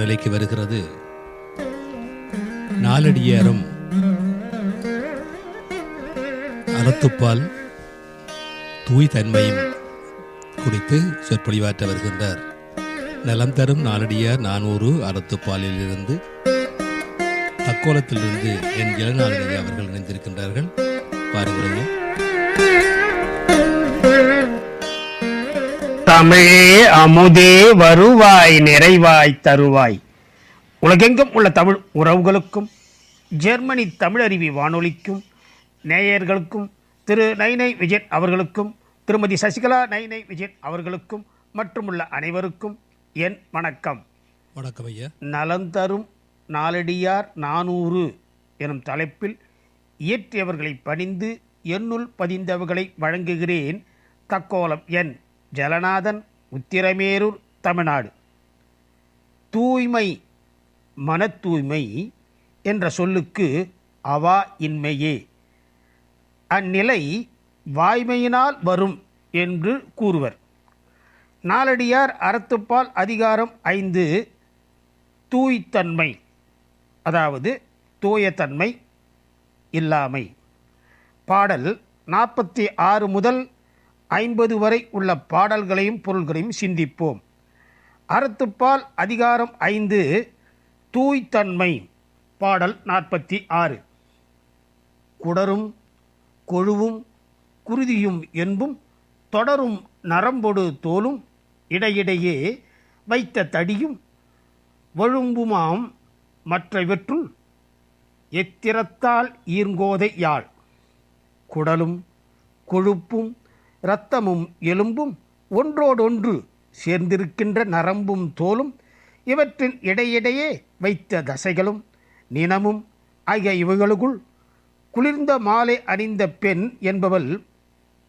நிலைக்கு வருகிறது. நாலடியாரும் அறத்துப்பால் தூய் தன்மையும் குறித்து சொற்பொழிவாற்ற வருகின்றார். நலம் தரும் நாலடியார் நானூறு அறத்துப்பாலிலிருந்து தக்கோலத்திலிருந்து என் இளநாளடியா அவர்கள் இணைந்திருக்கின்றார்கள். பாருங்கள் தமிழே அமுதே வருவாய் நிறைவாய் தருவாய். உலகெங்கும் உள்ள தமிழ் உறவுகளுக்கும் ஜெர்மனி தமிழருவி வானொலிக்கும் நேயர்களுக்கும் திரு நைனை விஜயன் அவர்களுக்கும் திருமதி சசிகலா நைனை விஜயன் அவர்களுக்கும் மற்றுமுள்ள அனைவருக்கும் என் வணக்கம். வணக்கம் ஐயா. நலந்தரும் நாலடியார் நானூறு எனும் தலைப்பில் இயற்றியவர்களை பணிந்து என்னுள் பதிந்தவர்களை வழங்குகிறேன் தக்கோலம் என். ஜலநாதன் உத்திரமேரூர் தமிழ்நாடு. தூய்மை மன தூய்மை என்ற சொல்லுக்கு அவா இன்மையே. அந்நிலை வாய்மையினால் வரும் என்று கூறுவர். நாலடியார் அறத்துப்பால் அதிகாரம் ஐந்து தூய்த்தன்மை அதாவது தூயத்தன்மை இல்லாமை. பாடல் நாற்பத்தி ஆறு முதல் ஐம்பது வரை உள்ள பாடல்களையும் பொருள்களையும் சிந்திப்போம். அறத்துப்பால் அதிகாரம் ஐந்து தூய்த்தன்மை பாடல் நாற்பத்தி ஆறு. குடரும் கொழுவும் குருதியும் என்பும் தொடரும் நரம்பொடு தோலும் இடையிடையே வைத்த தடியும் வழும்புமாம் மற்றவற்றுள் எத்திரத்தால் ஈர்ங்கோதை யாழ். குடலும் கொழுப்பும் இரத்தமும் எலும்பும் ஒன்றோடொன்று சேர்ந்திருக்கின்ற நரம்பும் தோலும் இவற்றின் இடையிடையே வைத்த தசைகளும் நினமும் ஆகிய இவைகளுக்குள் குளிர்ந்த மாலை அணிந்த பெண் என்பவள்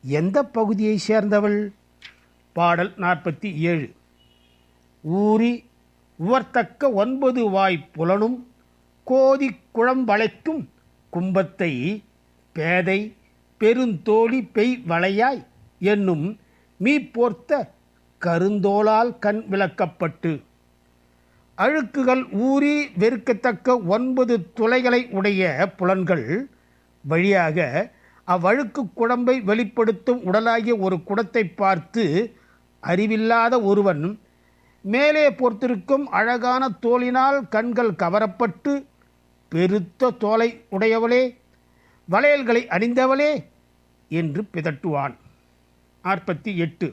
எந்த பகுதியை சேர்ந்தவள்? பாடல் நாற்பத்தி ஏழு. ஊறி உவர்த்தக்க ஒன்பது வாய் புலனும் கோதி குழம்பளைக்கும் கும்பத்தை பேதை பெருந்தோழி பெய் வளையாய் என்னும் மீ போர்த்த கருந்தோளால் கண் விளக்கப்பட்டு அழுக்குகள் ஊறி வெறுக்கத்தக்க ஒன்பது துளைகளை உடைய புலன்கள் வழியாக அவ்வழுக்கு குழம்பை வெளிப்படுத்தும் உடலாகிய ஒரு குடத்தை பார்த்து அறிவில்லாத ஒருவன் மேலே பொறுத்திருக்கும் அழகான தோலினால் கண்கள் கவரப்பட்டு பெருத்த தோலை உடையவளே வளையல்களை அணிந்தவளே என்று பிதட்டுவான். நாற்பத்தி எட்டு.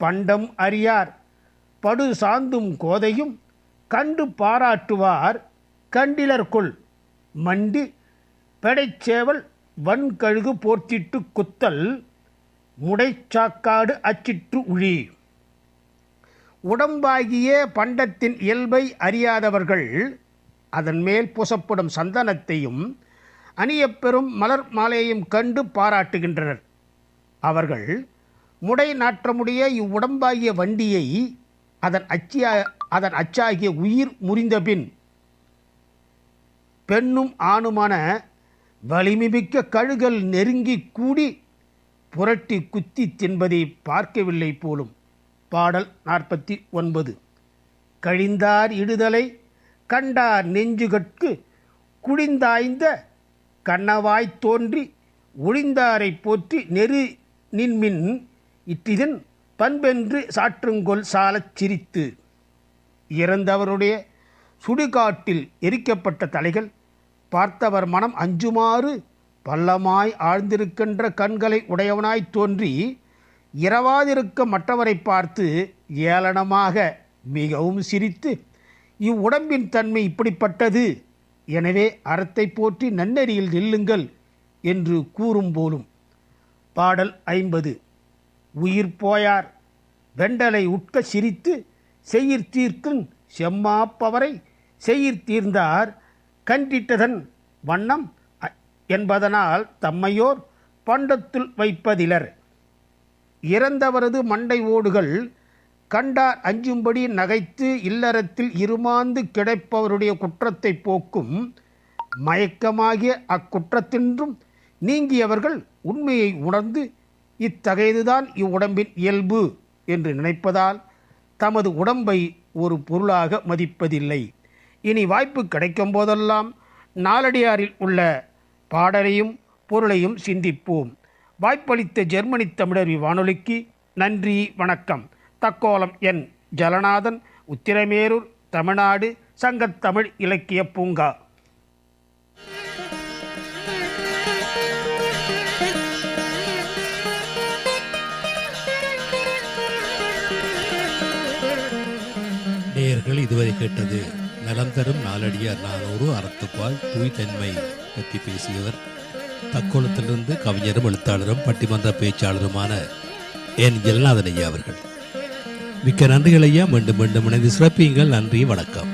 பண்டம் அறியார் படு சாந்தும் கோதையும் கண்டு பாராட்டுவார் கண்டிலர்கொள். மண்டி பெடைச்சேவல் வன்கழுகு போர்த்திட்டு குத்தல் முடைச்சாக்காடு அச்சிற்று உழி. உடம்பாகிய பண்டத்தின் இயல்பை அறியாதவர்கள் அதன் மேல் பூசப்படும் சந்தனத்தையும் அணியப்பெறும் மலர் மாலையையும் கண்டு பாராட்டுகின்றனர். அவர்கள் முடை நாற்றமுடைய இவ்வுடம்பாகிய வண்டியை அதன் அச்சியா அதன் அச்சாகிய உயிர் முறிந்தபின் பெண்ணும் ஆணுமான வலிமைமிக்க கழுகல் நெருங்கி கூடி புரட்டி குத்தி தின்பதை பார்க்கவில்லை போலும். பாடல் நாற்பத்தி ஒன்பது. கழிந்தார் இடுதலை கண்டார் நெஞ்சுகட்கு குடிந்தாய்ந்த கண்ணவாய்த் தோன்றி ஒழிந்தாரை போற்றி நெரு நின்மின் இற்றிதன் பண்பென்று சாற்றுங்கொல் சாலச் சிரித்து. இறந்தவருடைய சுடுகாட்டில் எரிக்கப்பட்ட தலைகள் பார்த்தவர் மனம் அஞ்சுமாறு பள்ளமாய் ஆழ்ந்திருக்கின்ற கண்களை உடையவனாய் தோன்றி இரவாதிருக்க மற்றவரை பார்த்து ஏளனமாக மிகவும் சிரித்து இவ்வுடம்பின் தன்மை இப்படிப்பட்டது? எனவே அறத்தை போற்றி நன்னெறியில் நில்லுங்கள் என்று கூறும் போலும் பாடல் ஐம்பது. உயிர் போயார். வெண்டலை உட்க சிரித்து செயிர் தீர்க்கும் செம்மாப்பவரை செயிர் தீர்ந்தார் கண்டிட்டதன் வண்ணம் அ- என்பதனால் தம்மையோர் பண்டத்துள் வைப்பதிலர். இறந்தவரது மண்டை ஓடுகள் கண்டார் அஞ்சும்படி நகைத்து இல்லறத்தில் இருமாந்து கிடைப்பவருடைய குற்றத்தை போக்கும் மயக்கமாகிய அக்குற்றத்தின்றும் நீங்கியவர்கள் உண்மையை உணர்ந்து இத்தகையதுதான் இவ்வுடம்பின் இயல்பு என்று நினைப்பதால் தமது உடம்பை ஒரு பொருளாக மதிப்பதில்லை. இனி வாய்ப்பு கிடைக்கும் போதெல்லாம் நாலடியாரில் உள்ள பாடலையும் பொருளையும் சிந்திப்போம். வாய்ப்பளித்த ஜெர்மனி தமிழர் வானொலிக்கு நன்றி வணக்கம். தக்கோலம் என். ஜலநாதன் உத்திரமேரூர் தமிழ்நாடு சங்கத்தமிழ் இலக்கிய பூங்கா. இதுவரை கேட்டது நலம் தரும் நாளடியார் நானூறு அறத்துப்பால் தூய் தன்மை பற்றி பேசியவர். தக்கோலத்திலிருந்து கவிஞரும் எழுத்தாளரும் பட்டிமன்ற பேச்சாளருமான என் ஜெகநாதன் ஐயா அவர்கள். மிக்க நன்றிகள் ஐயா. மீண்டும் மீண்டும் இணைந்து சிறப்பியுங்கள். நன்றி வணக்கம்.